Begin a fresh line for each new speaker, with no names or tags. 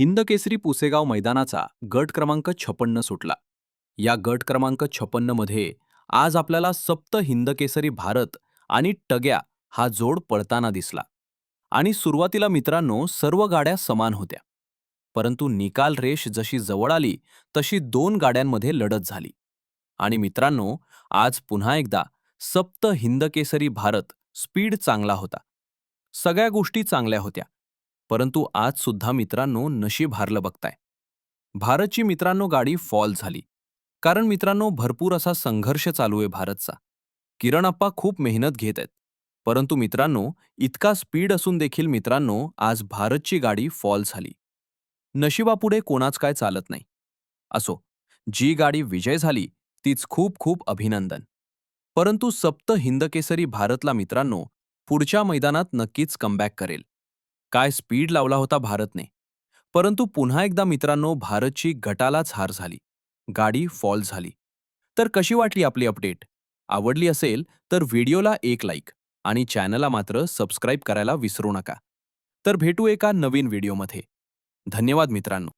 हिंदकेसरी पुसेगाव मैदानाचा गट क्रमांक छपन्न सुटला. या गट क्रमांक छपन्नमध्ये आज आपल्याला सप्त हिंदकेसरी भारत आणि टग्या हा जोड पळताना दिसला. आणि सुरुवातीला मित्रांनो सर्व गाड्या समान होत्या. परंतु निकाल रेष जशी जवळ आली तशी दोन गाड्यांमध्ये लढत झाली. आणि मित्रांनो आज पुन्हा एकदा सप्त हिंदकेसरी भारत स्पीड चांगला होता. सगळ्या गोष्टी चांगल्या होत्या. परंतु आज सुद्धा मित्रांनो नशीब हारलं बघताय. भारतची मित्रांनो गाडी फॉल झाली. कारण मित्रांनो भरपूर असा संघर्ष चालू आहे भारतचा. किरण अप्पा खूप मेहनत घेत आहेत. परंतु मित्रांनो इतका स्पीड असून देखील मित्रांनो आज भारतची गाडी फॉल झाली. नशिबापुढे कोणाच काय चालत नाही. असो जी गाडी विजय झाली तीच खूप खूप अभिनंदन. परंतु सप्त हिंदकेसरी भारतला मित्रांनो पुढच्या मैदानात नक्कीच कमबॅक करेल. काय स्पीड लावला होता भारतने. परंतु पुन्हा एकदा मित्रांनो भारतची गटालाच हार झाली. गाडी फॉल झाली. तर कशी वाटली आपली अपडेट? आवडली असेल तर व्हिडिओला एक लाईक आणि चॅनलला मात्र सबस्क्राईब करायला विसरू नका. तर भेटू एका नवीन व्हिडिओमध्ये. धन्यवाद मित्रांनो.